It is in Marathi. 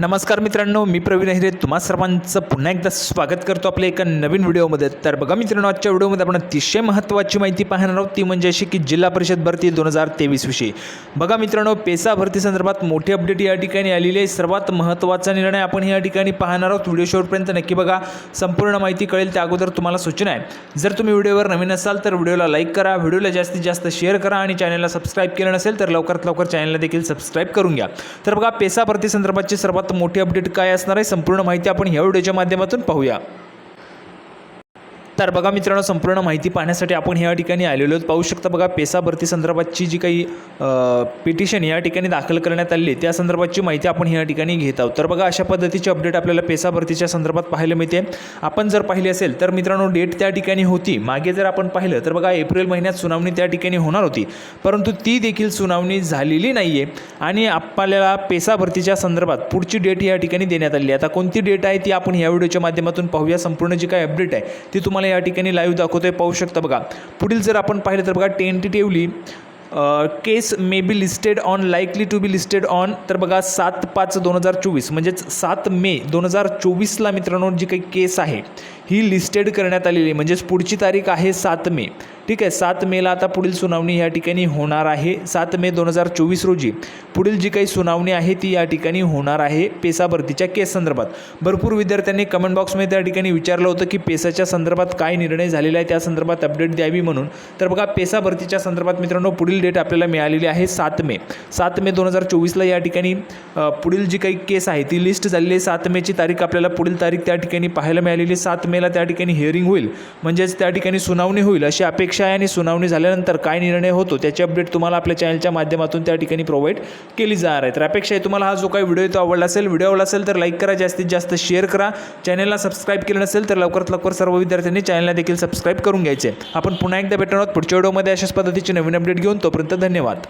नमस्कार मित्रांनो मी प्रवीण अहिरे. तुम्हा सर्वांचं पुन्हा एकदा स्वागत करतो आपल्या एका नवीन व्हिडिओमध्ये. तर बघा मित्रांनो आजच्या व्हिडिओमध्ये आपण अतिशय महत्त्वाची माहिती पाहणार आहोत. ती म्हणजे अशी की जिल्हा परिषद भरती दोन हजार तेवीसविषयी बघा मित्रांनो पेसा भरती संदर्भात मोठी अपडेट या ठिकाणी आलेली आहे. सर्वात महत्त्वाचा निर्णय आपण या ठिकाणी पाहणार आहोत. व्हिडिओ शेवटपर्यंत नक्की बघा. संपूर्ण माहिती कळेल त्या अगोदर तुम्हाला सूचना आहे. जर तुम्ही व्हिडिओवर नवीन असाल तर व्हिडिओला लाईक करा. व्हिडिओला जास्तीत जास्त शेअर करा आणि चॅनलला सबस्क्राईब केलं नसेल तर लवकरात लवकर चॅनलला देखील सबस्क्राईब करून घ्या. तर बघा पेसा भरती संदर्भातची सर्वात मोठी अपडेट काय असणार आहे? संपूर्ण माहिती आपण ह्या व्हिडिओच्या माध्यमातून पाहूया. तर बघा मित्रांनो संपूर्ण माहिती पाहण्यासाठी आपण ह्या ठिकाणी आलेलो आहोत. पाहू शकता बघा पेसा भरती संदर्भातची जी काही पिटिशन या ठिकाणी दाखल करण्यात आली आहे, त्या संदर्भातची माहिती आपण ह्या ठिकाणी घेत आहोत. तर बघा अशा पद्धतीची अपडेट आपल्याला पेसा भरतीच्या संदर्भात पाहायला मिळते. आपण जर पाहिले असेल तर मित्रांनो डेट त्या ठिकाणी होती. मागे जर आपण पाहिलं तर बघा एप्रिल महिन्यात सुनावणी त्या ठिकाणी होणार होती. परंतु ती देखील सुनावणी झालेली नाही आहे आणि आपल्याला पेसा भरतीच्या संदर्भात पुढची डेट या ठिकाणी देण्यात आली आहे. आता कोणती डेट आहे ती आपण या व्हिडिओच्या माध्यमातून पाहूया. संपूर्ण जी काही अपडेट आहे ती तुम्हाला या ठिकाणी लाईव्ह दाखवतो आहे पाहू शकता बघा. पुढील जर आपण पाहिलं तर बघा tentatively case may be listed on likely to be listed on तर बघा सात पाच दोन हजार चोवीस म्हणजेच सात मे दोन हजार चोवीसला मित्रांनो जी काही केस आहे ही लिस्टेड करण्यात आलेली आहे. म्हणजेच पुढची तारीख आहे सात मे. ठीक आहे सात मेला आता पुढील सुनावणी या ठिकाणी होणार आहे. सात मे दोन हजार चोवीस रोजी पुढील जी काही सुनावणी आहे ती या ठिकाणी होणार आहे पेसा भरतीच्या केस संदर्भात. भरपूर विद्यार्थ्यांनी कमेंट बॉक्समध्ये त्या ठिकाणी विचारलं होतं की पेसाच्या संदर्भात काय निर्णय झालेला आहे त्या संदर्भात अपडेट द्यावी म्हणून. तर बघा पेसा भरतीच्या संदर्भात मित्रांनो पुढील डेट आपल्याला मिळालेली आहे सात मे. सात मे दोन हजार चोवीसला या ठिकाणी पुढील जी काही केस आहे ती लिस्ट झालेली आहे. सात मेची तारीख आपल्याला पुढील तारीख त्या ठिकाणी पाहायला मिळालेली सात सात मेला त्या ठिकाणी हिअरिंग होईल. म्हणजेच त्या ठिकाणी सुनावणी होईल. अशी अपेक्षा आहे आणि सुनावणी झाल्यानंतर काय निर्णय होतो त्याची अपडेट तुम्हाला आपल्या चॅनलच्या माध्यमातून त्या ठिकाणी प्रोव्हाइड केली जाणार आहे. तर अपेक्षा आहे तुम्हाला हा जो काही व्हिडिओ तो आवडला असेल व्हिडिओ आवडला असेल तर लाईक करा जास्तीत जास्त शेअर करा. चॅनलला सबस्क्राईब केलं नसेल तर लवकरात लवकर सर्व विद्यार्थ्यांनी चॅनलला देखील सबस्क्राईब करून घ्यायचे. आपण पुन्हा एकदा भेटणार आहोत पुढच्या व्हिडिओमध्ये अशाच पद्धतीची नवीन अपडेट घेऊन. तोपर्यंत धन्यवाद.